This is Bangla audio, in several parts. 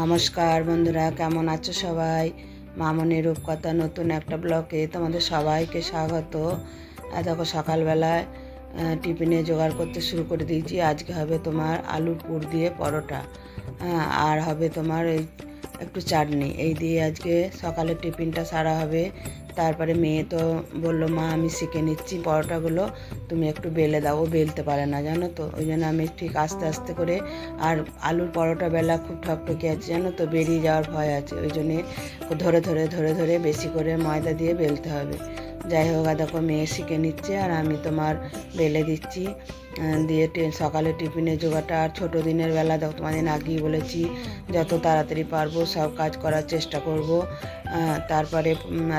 নমস্কার বন্ধুরা, কেমন আছো সবাই? মামনি রূপকথা নতুন একটা ব্লকে তোমাদের সবাইকে স্বাগত। দেখো সকালবেলায় টিফিনে জোগাড় করতে শুরু করে দিয়েছি। আজকে হবে তোমার আলুর পুর দিয়ে পরোটা। আর হবে তোমার একটু চাটনি। এই দিয়ে আজকে সকালের টিফিনটা সারা হবে। তারপরে মেয়ে তো বলল, মা, আমি শিখে নিচ্ছি পরোটাগুলো, তুমি একটু বেলে দাও। ও বেলতে পারে না, জানো তো? ওই জন্য আমি ঠিক আস্তে আস্তে করে, আর আলুর পরোটা বেলা খুব ঠকঠকে আছে, জানো তো? বেরিয়ে যাওয়ার ভয় আছে, ওই জন্যে ধরে ধরে ধরে ধরে বেশি করে ময়দা দিয়ে বেলতে হবে। যাই হোক দেখো, মেয়ে শিখে নিচ্ছে, আর আমি তোমার বেলে দিচ্ছি। দিয়ে সকালে টিফিনে জোগাড়টা। আর ছোটো দিনের বেলা, দেখো তোমাদের আগেই বলেছি, যত তাড়াতাড়ি পারব সব কাজ করার চেষ্টা করব। তারপরে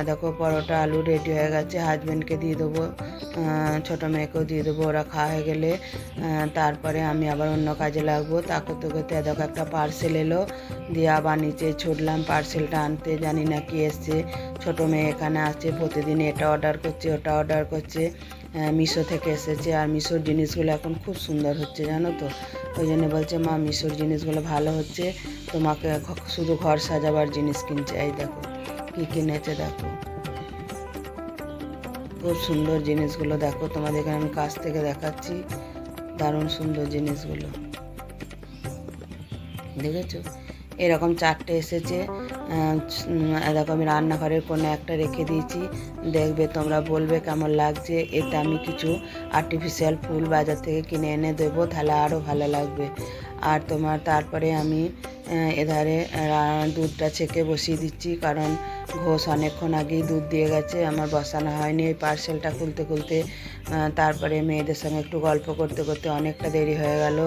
দেখো পরোটা, আলু রেডি হয়ে গেছে হাজব্যান্ডকে দিয়ে দেবো ছোটো মেয়েকেও দিয়ে দেবো, ওরা খাওয়া হয়ে গেলে। তারপরে আমি আবার অন্য কাজে লাগবো। তা করতে করতে দেখো একটা পার্সেল এলো, দিয়ে আবার নিচে ছুটলাম। পার্সেলটা আনতে জানি না কি এসছে। ছোটো মেয়ে এখানে আছে, প্রতিদিন এটা অর্ডার করছে, ওটা অর্ডার করছে। মিশো থেকে এসেছে। আর মিশোর জিনিসগুলো এখন খুব সুন্দর হচ্ছে, জানো তো? ওই জন্য বলছে, মা, মিশোর জিনিসগুলো ভালো হচ্ছে। তোমাকে শুধু ঘর সাজাবার জিনিস কিনছে। এই দেখো, কী কিনেছে দেখো। খুব সুন্দর জিনিসগুলো দেখো। তোমাদেরকে আমি কাছ থেকে দেখাচ্ছি। দারুণ সুন্দর জিনিসগুলো। দেখেছ? এরকম চারটে এসেছে। দেখো আমি রান্নাঘরের কোনো একটা রেখে দিয়েছি। দেখবে তোমরা বলবে কেমন লাগছে। এতে আমি কিছু আর্টিফিশিয়াল ফুল বাজার থেকে কিনে এনে দেবো, তাহলে আরও ভালো লাগবে। আর তোমার তারপরে আমি এধারে দুধটা ছেঁকে বসিয়ে দিচ্ছি, কারণ ঘোষ অনেকক্ষণ আগেই দুধ দিয়ে গেছে। আমার বসানো হয়নি এই পার্সেলটা খুলতে খুলতে। তারপরে মেয়েদের সঙ্গে একটু গল্প করতে করতে অনেকটা দেরি হয়ে গেল।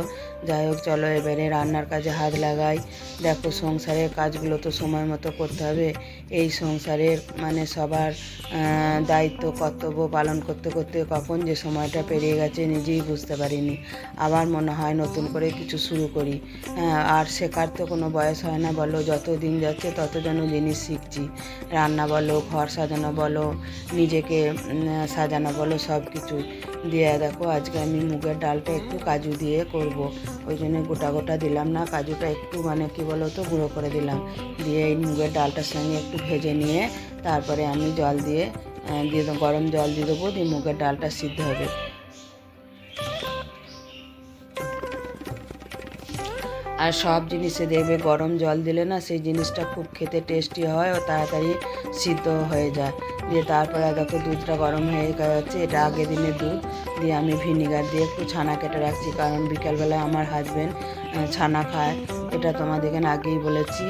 যাই হোক চলো এবারে রান্নার কাজে হাত লাগাই। দেখো সংসারের কাজগুলো তো সময় মতো করতে হবে। এই সংসারের মানে সবার দায়িত্ব কর্তব্য পালন করতে করতে কখন যে সময়টা পেরিয়ে গেছে নিজেই বুঝতে পারিনি। আবার মনে হয় নতুন করে কিছু শুরু করি। হ্যাঁ, আর শেখার তো কোনো বয়স হয় না। বলো যত দিন যাচ্ছে তত যেন জিনিস শিখছি। রান্না বলো ঘর সাজানো বলো নিজেকে সাজানো বলো সব কিছু দিয়ে দেখো, আজকে আমি মুগের ডালটা একটু কাজু দিয়ে করব। ওই জন্য গোটা গোটা দিলাম না, কাজুটা একটু মানে কি বলো তো গুঁড়ো করে দিলাম। দিয়ে এই মুগের ডালটার সঙ্গে একটু ভেজে নিয়ে তারপরে আমি জল দিয়ে দিয়ে গরম জল দিয়ে দেবো, দিয়ে মুগের ডালটা সিদ্ধ হবে। আর সব জিনিসে দেখবে, গরম জল দিলে না সেই জিনিসটা খুব খেতে টেস্টি হয় ও তাড়াতাড়ি সিদ্ধ হয়ে যায়। দিয়ে তারপরে দেখো দুধটা গরম হয়ে যাচ্ছে এটা আগের দিনের দুধ। দিয়ে আমি ভিনিগার দিয়ে একটু ছানা কেটে রাখছি, কারণ বিকালবেলায় আমার হাজব্যান্ড ছানা খায়। এটা তোমাদেরকে আগেই বলেছি,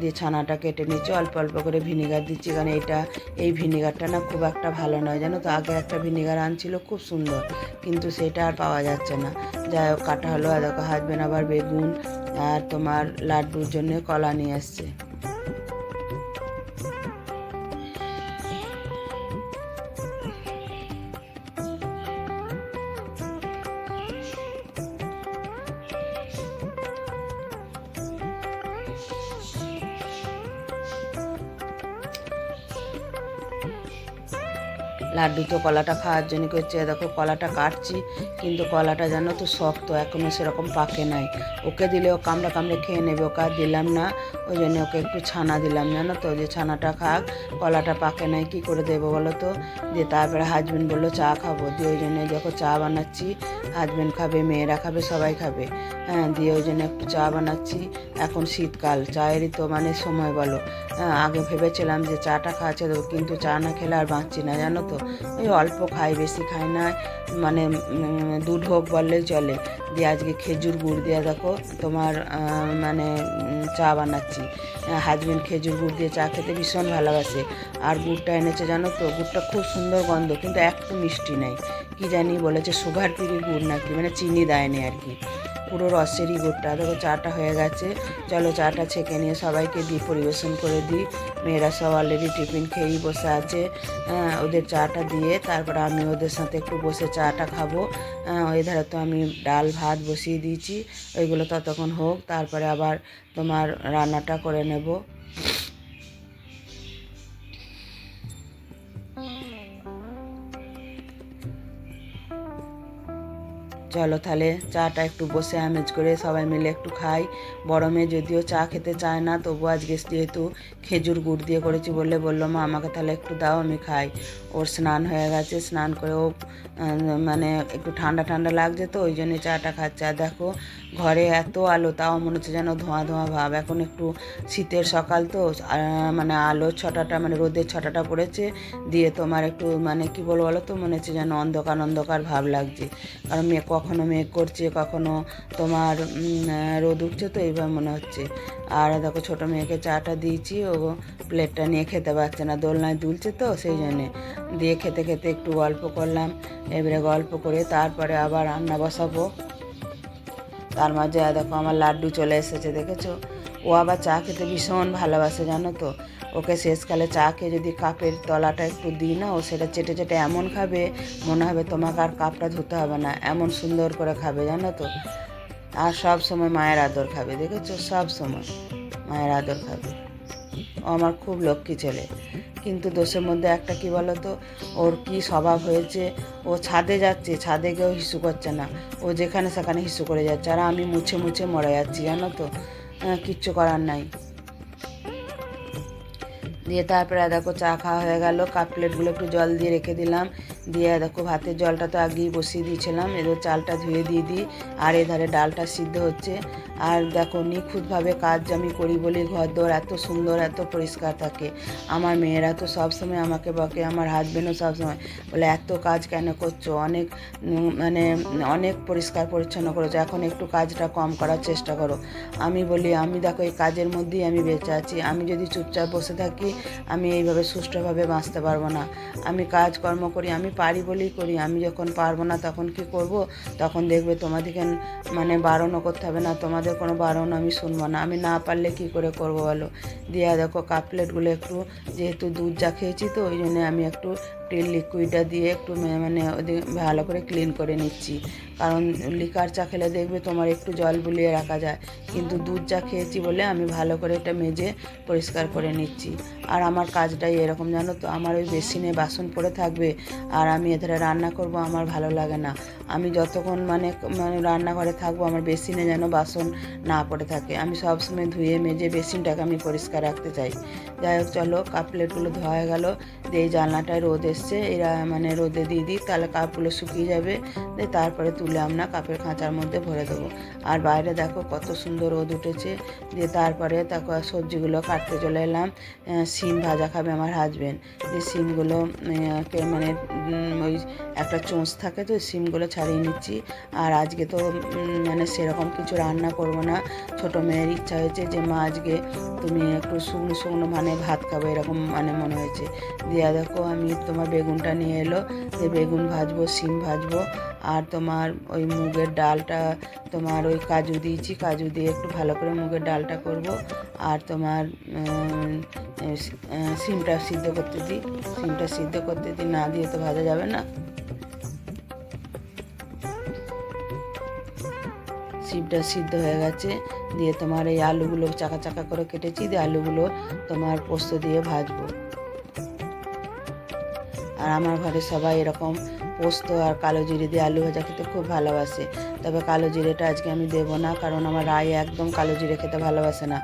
দিয়ে ছানাটা কেটে নিচ্ছি, অল্প অল্প করে ভিনিগার দিচ্ছি, কারণ এটা, এই ভিনিগারটা না খুব একটা ভালো নয়। জানো তো, আগে একটা ভিনিগার আনছিল, খুব সুন্দর, কিন্তু সেটা আর পাওয়া যাচ্ছে না। যাই হোক, কাটা হলো, আর দেখো হাজব্যান্ড আবার বেগুন আর তোমার লাড্ডুর জন্য কলা নিয়ে আসছে লাড্ডু তো কলাটা খাওয়ার জন্য করছে দেখো, কলাটা কাটছি, কিন্তু কলাটা জানো তো শক্ত এখনও সেরকম পাকে নাই। ওকে দিলেও কামড়া কামড়ে খেয়ে নেবে, ওকে আর দিলাম না। ওই জন্য ওকে একটু ছানা দিলাম, জানো তো? যে ছানাটা খাক, কলাটা পাকে নাই, কী করে দেবো বলো তো? দিয়ে তারপরে হাজব্যান্ড বলল, চা খাব। দিয়ে ওই জন্য যখন চা বানাচ্ছি হাজব্যান্ড খাবে, মেয়েরা খাবে, সবাই খাবে। হ্যাঁ দিয়ে ওই জন্য একটু চা বানাচ্ছি। এখন শীতকাল, চায়েরই তো মানে সময় বলো। হ্যাঁ আগে ভেবেছিলাম যে চাটা খাওয়াচ্ছে দেবো কিন্তু চা না খেলে আর বাঁচছি না, জানো তো? ওই অল্প খাই, বেশি খাই না মানে দুধ হোক বললেই চলে। দিয়ে আজকে খেজুর গুড় দিয়ে দেখো, তোমার মানে চা বানাচ্ছি। হাজবেন্ড খেজুর গুড় দিয়ে চা খেতে ভীষণ ভালোবাসে। আর গুড়টা এনেছে জানো তো, গুড়টা খুব সুন্দর গন্ধ, কিন্তু একটু মিষ্টি নাই। কি জানি বলেছে সুগার ফ্রি গুড় নাকি মানে চিনি দেয়নি আর কি। পুরো রসেরই গুড়টা দেখো চাটা হয়ে গেছে। চলো চাটা ছেঁকে নিয়ে সবাইকে দিই পরিবেশন করে দিই। মেয়েরা সব অলরেডি টিফিন খেয়েই বসে আছে। হ্যাঁ, ওদের চাটা দিয়ে তারপরে আমি ওদের সাথে একটু বসে চাটা খাব। হ্যাঁ, ওই ধারে তো আমি ডাল ভাত বসিয়ে দিয়েছি। ওইগুলো ততক্ষণ হোক তারপরে আবার তোমার রান্নাটা করে নেব। চলো তাহলে চাটা একটু বসে আমেজ করে সবাই মিলে একটু খাই। বড় মেয়ে যদিও চা খেতে চায় না তবু আজ আজকে যেহেতু খেজুর গুড় দিয়ে করেছি বললে বলল, মা, আমাকে তাহলে একটু দাও, আমি খাই। ওর স্নান হয়ে গেছে, স্নান করে ও মানে একটু ঠান্ডা ঠান্ডা লাগছে তো, ওই জন্যে চাটা খাচ্ছে। আর দেখো, ঘরে এত আলো, তাও মনে হচ্ছে যেন ধোঁয়া ধোঁয়া ভাব। এখন একটু শীতের সকাল তো মানে আলো ছটাটা মানে রোদের ছটাটা পড়েছে, দিয়ে তোমার একটু মানে কি বলব বলো তো, মনে হচ্ছে যেন অন্ধকার অন্ধকার ভাব লাগছে। কারণ মেঘ কখনো মেঘ করছে, কখনো তোমার রোদ উঠছে, তো এইভাবে মনে হচ্ছে। আর দেখো ছোটো মেয়েকে চাটা দিয়েছি, ও প্লেটটা নিয়ে খেতে পারছে না, দোলনায় দুলছে তো, সেই জন্যে। দিয়ে খেতে খেতে একটু গল্প করলাম, এবারে গল্প করে তারপরে আবার রান্না বসাবো। তার মাঝে দেখো আমার লাড্ডু চলে এসেছে, দেখেছ? ও আবার চা খেতে ভীষণ ভালোবাসে, জানো তো? ওকে শেষকালে চা খেয়ে যদি কাপের তলাটা একটু দিই না, ও সেটা চেটে চেটে এমন খাবে, মনে হবে তোমাকে আর কাপটা ধুতে হবে না, এমন সুন্দর করে খাবে, জানো তো। আর সব সময় মায়ের আদর খাবে, দেখেছ? সব সময় মায়ের আদর খাবে। ও আমার খুব লক্ষ্মী ছেলে। কিন্তু দোষের মধ্যে একটা কি বলো তো ওর কি স্বভাব হয়েছে? ও ছাদে যাচ্ছে, ছাদে গিয়েও হিসু করছে না। ও যেখানে সেখানে হিসু করে যাচ্ছে। আর আমি মুছে মুছে মরে যাচ্ছি, জানো তো? কিচ্ছু করার নাই। দিয়ে তারপরে দেখো চা খাওয়া হয়ে গেল। কাপ প্লেটগুলো একটু জল দিয়ে রেখে দিলাম। দিয়ে দেখো ভাতের জলটা তো আগেই বসিয়ে দিয়েছিলাম। এদের চালটা ধুয়ে দিয়ে দিই। আর এধারে ডালটা সিদ্ধ হচ্ছে। আর দেখো নিখুঁতভাবে কাজ আমি করি বলি ঘর দোর এত সুন্দর, এত পরিষ্কার থাকে। আমার মেয়েরা তো সবসময় আমাকে বকে, আমার হাজবেন্ডও সবসময় বলে, এত কাজ কেন করছ? অনেক মানে অনেক পরিষ্কার পরিচ্ছন্ন করেছ। এখন একটু কাজটা কম করার চেষ্টা করো। আমি বলি, আমি দেখো এই কাজের মধ্যেই আমি বেঁচে আছি। আমি যদি চুপচাপ বসে থাকি আমি এইভাবে সুষ্ঠুভাবে বাঁচতে পারব না। আমি কাজকর্ম করি, আমি পারি বলেই করি। আমি যখন পারব না তখন কি করব? তখন দেখবে তোমাদেরকে মানে বারণও করতে হবে না। তোমাদের কোনো বারণ আমি শুনব না। আমি না পারলে কি করে করব বলো? দিয়ে দেখো, কাপ প্লেটগুলো একটু যেহেতু দুধ যা খেয়েছি তো, ওই জন্য আমি একটু টিল লিকুইডটা দিয়ে একটু মানে ভালো করে ক্লিন করে নিচ্ছি। কারণ লিকার চা খেলে দেখবে তোমার একটু জল বুলিয়ে রাখা যায়। কিন্তু দুধ চা খেয়েছি বলে আমি ভালো করে এটা মেজে পরিষ্কার করে নিচ্ছি। আর আমার কাজটাই এরকম, জানো তো? আমার ওই বেসিনে বাসন পড়ে থাকবে আর আমি এধারে রান্না করব, আমার ভালো লাগে না। আমি যতক্ষণ মানে মানে রান্নাঘরে থাকব, আমার বেসিনে যেন বাসন না পড়ে থাকে। আমি সবসময় ধুয়ে মেজে বেসিনটাকে আমি পরিষ্কার রাখতে চাই। যাই হোক, চলো কাপ প্লেটগুলো ধোয়া গেলো। দিয়ে জানলাটায় রোদ এসছে। এরা মানে রোদে দিয়ে দিই, তাহলে কাপগুলো শুকিয়ে যাবে। দিয়ে তারপরে তুলে আমরা কাপের খাঁচার মধ্যে ভরে দেবো। আর বাইরে দেখো কত সুন্দর রোদ উঠেছে। দিয়ে তারপরে দেখো সবজিগুলো কাটতে চলে এলাম। শিম ভাজা খাবে আমার হাজবেন্ড যে কে- মানে ওই একটা চোঁচ থাকে তো শিমগুলো ছাড়িয়ে নিচ্ছি। আর আজকে তো মানে সেরকম কিছু রান্না করব না। ছোট মেয়ের ইচ্ছা হয়েছে যে, মা, আজকে তুমি একটু শুকনো শুকনো মানে ভাত খাব, এরকম মানে মনে হয়েছে। দিয়ে দেখো, আমি তোমার বেগুনটা নিয়ে এলো। দিয়ে বেগুন ভাজবো, শিম ভাজবো। আর তোমার ওই মুগের ডালটা, তোমার ওই কাজু দিয়েছি। কাজু দিয়ে একটু ভালো করে মুগের ডালটা করব। আর তোমার সিমটা সিদ্ধ করতে দিই। সিমটা সিদ্ধ করতে দিই, না দিয়ে তো ভাজা যাবে না। শিমটা সিদ্ধ হয়ে গেছে। দিয়ে তোমার এই আলুগুলো চাকা চাকা করে কেটেছি। দিয়ে আলুগুলো তোমার পোস্ত দিয়ে ভাজবো। আর আমার ঘরে সবাই এরকম পোস্ত আর কালো জিরে দিয়ে আলু ভাজা খেতে খুব ভালোবাসে। তবে কালো জিরেটা আজকে আমি দেবো না, কারণ আমার রায় একদম কালো জিরে খেতে ভালোবাসে না।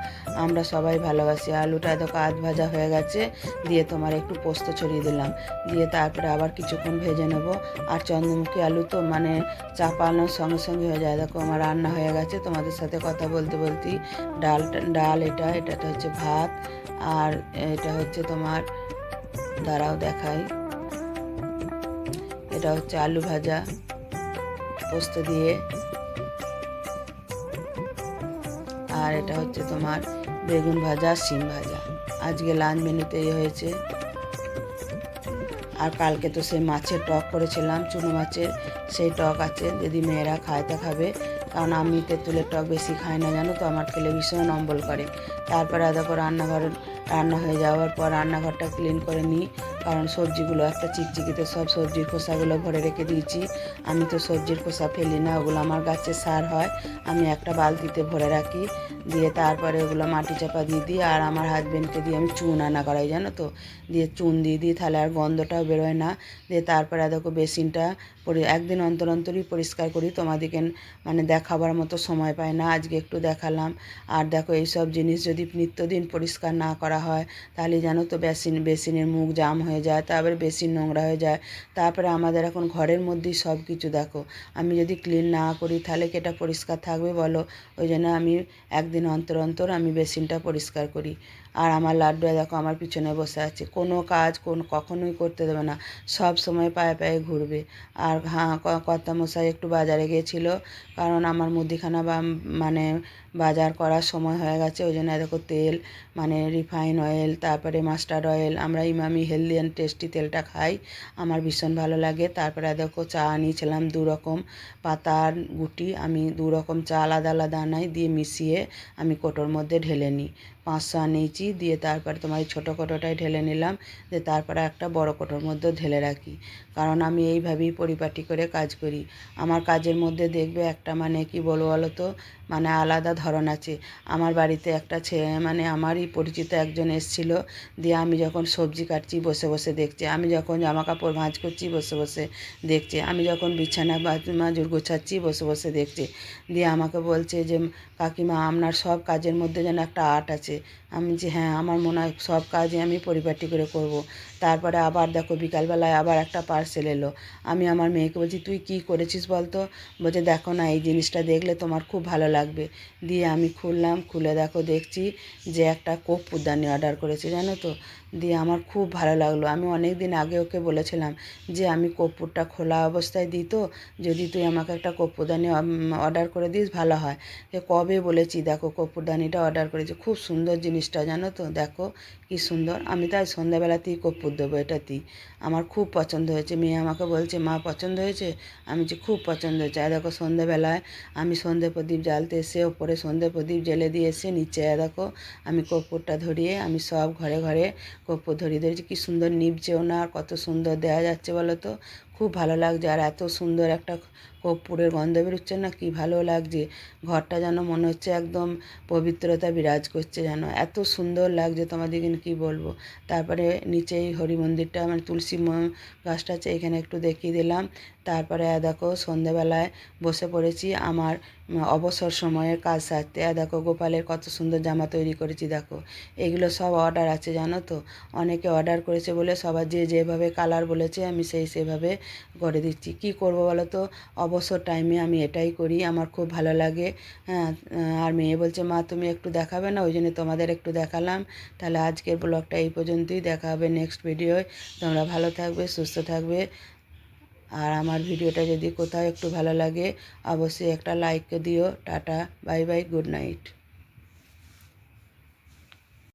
আমরা সবাই ভালোবাসি। আলুটা দেখো আধ ভাজা হয়ে গেছে, দিয়ে তোমার একটু পোস্ত ছড়িয়ে দিলাম। দিয়ে তারপরে আবার কিছুক্ষণ ভেজে নেব। আর চন্দ্রমুখী আলু তো মানে চাপানোর সঙ্গে সঙ্গে হয়ে যায়। দেখো আমার রান্না হয়ে গেছে। তোমাদের সাথে কথা বলতে বলতেই ডাল ডাল এটা এটা হচ্ছে ভাত, আর এটা হচ্ছে তোমার, দাঁড়াও দেখাই। এটা হচ্ছে আলু ভাজা। পোস্ত দিয়ে। আর এটা হচ্ছে তোমার বেগুন ভাজা, শিম ভাজা। আজকে লাঞ্চ মেনুতে এই হয়েছে। আর কালকে তো সেই মাছের টক করেছিলাম, চুনো মাছের সেই টক আছে। যদি মেয়েরা খায় তা খাবে। কারণ আমি তেঁতুলের টক বেশি খাই না, জানো তো? আমার খেলে ভীষণ অম্বল করে। তারপরে দেখো রান্নাঘর, রান্না হয়ে যাওয়ার পর রান্নাঘরটা ক্লিন করে নিই। কারণ সবজিগুলো একটা চিকচিকিতে সব সবজির খোসাগুলো ভরে রেখে দিয়েছি। আমি তো সবজির খোসা ফেলি না, ওগুলো আমার গাছের সার হয়। আমি একটা বালতিতে ভরে রাখি, দিয়ে তারপরে ওগুলো মাটি চাপা দিয়ে দিই, আর আমার হাজব্যান্ডকে দিয়ে আমি চুন আনা করাই, জানো তো? দিয়ে চুন দিয়ে দিই, তাহলে আর গন্ধটাও বেরোয় না। দিয়ে তারপরে দেখো বেসিনটা পরি, একদিন অন্তর অন্তরই পরিষ্কার করি, তোমাদেরকে মানে দেখাবার মতো সময় পাই না, আজকে একটু দেখালাম। আর দেখো এইসব জিনিস যদি নিত্যদিন পরিষ্কার না করা হয়, তাহলে জানো তো বেসিন, বেসিনের মুখ জাম হয়ে যায়, তারপরে বেসিন নোংরা হয়ে যায়। তারপরে আমাদের এখন ঘরের মধ্যেই সব কিছু দেখো। আমি যদি ক্লিন না করি, তাহলে কি এটা পরিষ্কার থাকবে বলো? ওই জন্য আমি একদিন অন্তর অন্তর আমি বেসিনটা পরিষ্কার করি। আর আমার লাড্ডু দেখো, আমার পিছনে বসে আছে। কোনো কাজ কোন কখনোই করতে দেবে না। সব সময় পায়ে পায়ে ঘুরবে। আর হ্যাঁ কর্তামশাই একটু বাজারে গিয়েছিল। কারণ আমার মুদিখানা বা মানে বাজার করার সময় হয়ে গেছে। ওই জন্য দেখো তেল মানে রিফাইন অয়েল, তারপরে মাস্টার্ড অয়েল, আমরা ইমামি হেলদি অ্যান্ড টেস্টি তেলটা খাই। আমার ভীষণ ভালো লাগে। তারপরে দেখো চা নিয়েছিলাম দু রকম পাতার গুটি। আমি দু রকম চা আলাদা আলাদা আনাই দিয়ে মিশিয়ে আমি কোটোর মধ্যে ঢেলে নিই। পাঁচশো আনিয়েছি দিয়ে তারপরে তোমার এই ছোটো কোটোটাই ঢেলে নিলাম, দিয়ে তারপরে একটা বড় কোটোর মধ্যে ঢেলে রাখি। কারণ আমি এইভাবেই পরিপাটি করে কাজ করি। আমার কাজের মধ্যে দেখবে একটা মানে কি বলব বলো তো মানে আলাদা ধরন আছে। আমার বাড়িতে একটা ছেলে মানে আমারই পরিচিত একজন এসেছিল, দিয়ে আমি যখন সবজি কাটছি বসে বসে দেখছে। আমি যখন জামা কাপড় ভাঁজ করছি বসে বসে দেখছে। আমি যখন বিছানা মাজুর গোছাচ্ছি বসে বসে দেখছে। দিয়ে আমাকে বলছে যে, কাকিমা, আপনার সব কাজের মধ্যে যেন একটা আর্ট আছে। আমি যে হ্যাঁ আমার মনে হয় সব কাজই আমি পরিপাটি করে করব। তারপরে আবার দেখো বিকালবেলায় আবার একটা পার্সেল এলো। আমি আমার মেয়েকে বলছি, তুই কি করেছিস বলতো? বলছে, দেখো না, এই জিনিসটা দেখলে তোমার খুব ভালো লাগবে। দিয়ে আমি খুললাম, খুলে দেখো দেখছি যে একটা কপ্পুরদানি অর্ডার করেছে, জানো তো? দিয়ে আমার খুব ভালো লাগল। আমি অনেক দিন আগে ওকে বলেছিলাম যে, আমি কর্পূরটা খোলা অবস্থায় দিই তো, যদি তুই আমাকে একটা কর্পূরদানি অর্ডার করে দিস, ভালো হয়। যে, কবে বলেছি? দেখো, কর্পূরদানিটা অর্ডার করেছি। খুব সুন্দর জিনিসটা, জানো তো? দেখো, কি সুন্দর। আমি তাই সন্ধ্যাবেলাতেই কর্পূর দেবো এটাতেই। আমার খুব পছন্দ হয়েছে। মেয়ে আমাকে বলছে, মা, পছন্দ হয়েছে? আমি যে খুব পছন্দ হয়েছে। আর দেখো, সন্ধ্যেবেলায় আমি সন্ধে প্রদীপ জ্বালতে এসে, ওপরে সন্ধে প্রদীপ জ্বেলে দিয়ে এসে, নিচে, দেখো, আমি কর্পূরটা ধরিয়ে, আমি সব ঘরে ঘরে কর্পূর ধরিয়ে ধরেছে কী সুন্দর নিবছেও ওনার কত সুন্দর দেওয়া যাচ্ছে বলো তো? খুব ভালো লাগছে। আর এত সুন্দর একটা কর্পূরের গন্ধ বেরোচ্ছে না, কি ভালো লাগছে। ঘরটা যেন মনে হচ্ছে একদম পবিত্রতা বিরাজ করছে যেন। এত সুন্দর লাগছে তোমাদেরকে কি বলব? তারপরে নিচেই হরি মন্দিরটা মানে তুলসী গাছটা আছে, এখানে একটু দেখিয়ে দিলাম। তারপরে দেখো সন্ধেবেলায় বসে পড়েছি আমার অবসর সময়ের কাজ সারতে। দেখো গোপালের কত সুন্দর জামা তৈরি করেছি, দেখো। এগুলো সব অর্ডার আছে জানো তো? অনেকে অর্ডার করেছে বলে সবার যে যেভাবে কালার বলেছে, আমি সেই সেভাবে করে দিচ্ছি। কি করব বলো তো? অবসর টাইমে আমি এটাই করি, আমার খুব ভালো লাগে। হ্যাঁ আর মেয়ে বলছে, মা, তুমি একটু দেখাবে না? ওই জন্য তোমাদের একটু দেখালাম। তাহলে আজকের ব্লগটা এই পর্যন্তই। দেখা হবে নেক্সট ভিডিওয় তোমরা ভালো থাকবে, সুস্থ থাকবে। আর আমার ভিডিওটা যদি কোথাও একটু ভালো লাগে, অবশ্যই একটা লাইক দিও। Tata bye bye good night